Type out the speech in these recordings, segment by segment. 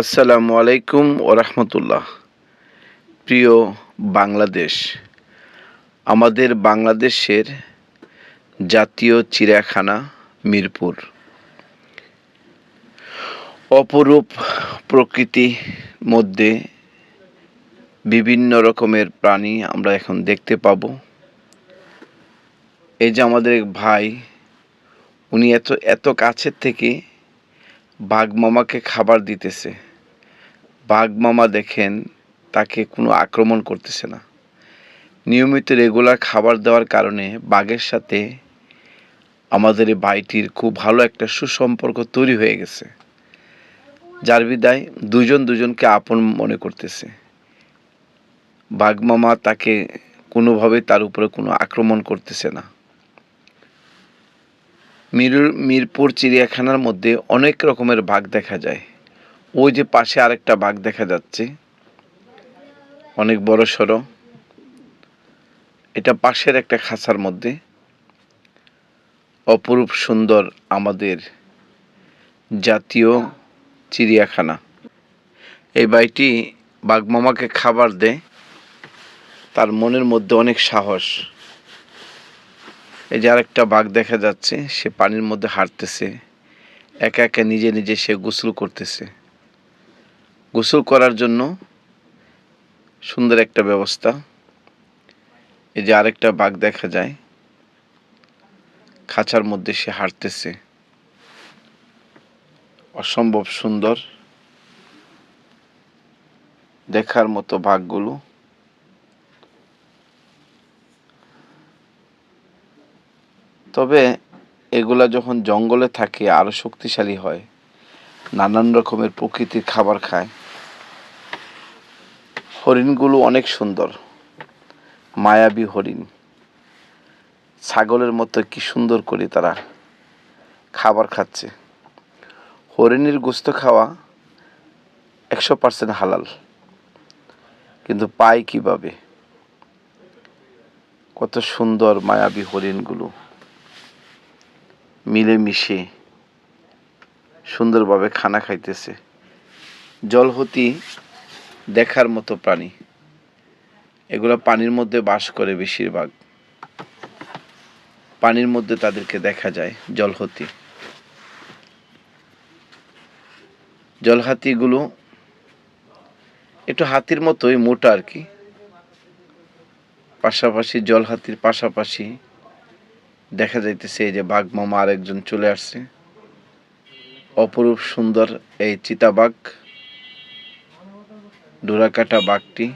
আসসালামু আলাইকুম ওরহমতুল্লাহ। প্রিয় বাংলাদেশ, আমাদের বাংলাদেশের জাতীয় চিড়িয়াখানা মিরপুর। অপরূপ প্রকৃতি মধ্যে বিভিন্ন রকমের প্রাণী আমরা এখন দেখতে পাবো। এই যে আমাদের ভাই, উনি এত এত কাছের থেকে বাঘ মামাকে খাবার দিতেছে। বাঘ মামা দেখেন, তাকে কোনো আক্রমণ করতেছে না। নিয়মিত রেগুলার খাবার দেওয়ার কারণে বাঘের সাথে আমাদের এই ভাইটির খুব ভালো একটা সুসম্পর্ক তৈরি হয়ে গেছে। যার বিদায় দুজন দুজনকে আপন মনে করতেছে। বাঘ মামা তাকে কোনোভাবে তার উপরে কোনো আক্রমণ করতেছে না। মির মিরপুর চিড়িয়াখানার মধ্যে অনেক রকমের বাঘ দেখা যায়। ওই যে পাশে আরেকটা বাঘ দেখা যাচ্ছে। অনেক বড় সড়ো। এটা পাশের একটা খাঁচার মধ্যে। অপরূপ সুন্দর আমাদের জাতীয় চিড়িয়াখানা। এই বাড়িটি বাঘমামাকে খাবার দেয়। তার মনের মধ্যে অনেক সাহস। এই যে আরেকটা বাঘ দেখা যাচ্ছে, সে পানির মধ্যে হাঁটতেছে। একা একা নিজে নিজে সে গোসল করতেছে। গোসল করার জন্য সুন্দর একটা ব্যবস্থা। এই যে আরেকটা বাঘ দেখা যায়, খাঁচার মধ্যে সে হাঁটতেছে। অসম্ভব সুন্দর। দেখার মতো বাঘগুলো। তবে এগুলা যখন জঙ্গলে থাকে আরও শক্তিশালী হয়। নানান রকমের প্রকৃতির খাবার খায়। হরিণগুলো অনেক সুন্দর। মায়াবী হরিণ। ছাগলের মতো কি সুন্দর করে তারা খাবার খাচ্ছে। হরিণের গোস্ত খাওয়া একশো পার্সেন্ট হালাল। কিন্তু পায় কীভাবে? কত সুন্দর মায়াবী হরিণগুলো। মিলেমিশে সুন্দরভাবে খানা খাইতেছে। জলহতি দেখার মতো প্রাণী। এগুলো পানির মধ্যে বাস করে বেশিরভাগ। পানির মধ্যে তাদেরকে দেখা যায় জলহতি। জলহাতিগুলো একটু হাতির মতোই মোটা আর কি। পাশাপাশি জলহাতির পাশাপাশি দেখা যাইতেছে যে বাঘ মামা আরেকজন চলে আসছে। অপরূপ সুন্দর এই চিতাবাঘ ডোরাকাটা বাঘটি।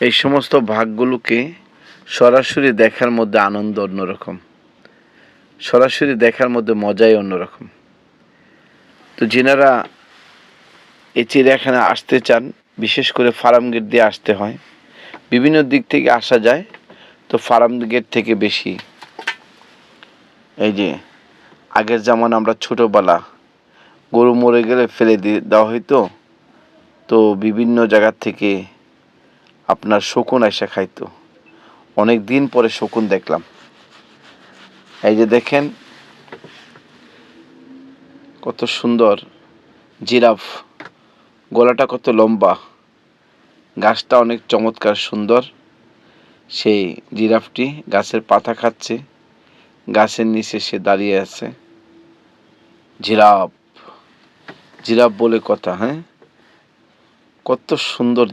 এই সমস্ত বাঘগুলোকে সরাসরি দেখার মধ্যে আনন্দ অন্যরকম। সরাসরি দেখার মধ্যে মজাই অন্যরকম। তো যেনারা এই চিড়িয়াখানা আসতে চান, বিশেষ করে ফার্ম গেট দিয়ে আসতে হয়, বিভিন্ন দিক থেকে আসা যায়। তো ফার্ম গেট থেকে বেশি। এই যে, আগের যেমন আমরা ছোটোবেলা গরু মরে গেলে ফেলে দিয়ে দেওয়া হইতো। তো বিভিন্ন জায়গার থেকে আপনার শকুন এসে খাইতো। অনেক দিন পরে শকুন দেখলাম। এই যে দেখেন, কত সুন্দর জিরাফ। গলাটা কত লম্বা। গাছটা অনেক চমৎকার সুন্দর। সেই জিরাফটি গাছের পাতা খাচ্ছে, গাছের নিচে সে দাঁড়িয়ে আছে। জিরাফ জিরাফ বলে কথা হ্যাঁ? কত সুন্দর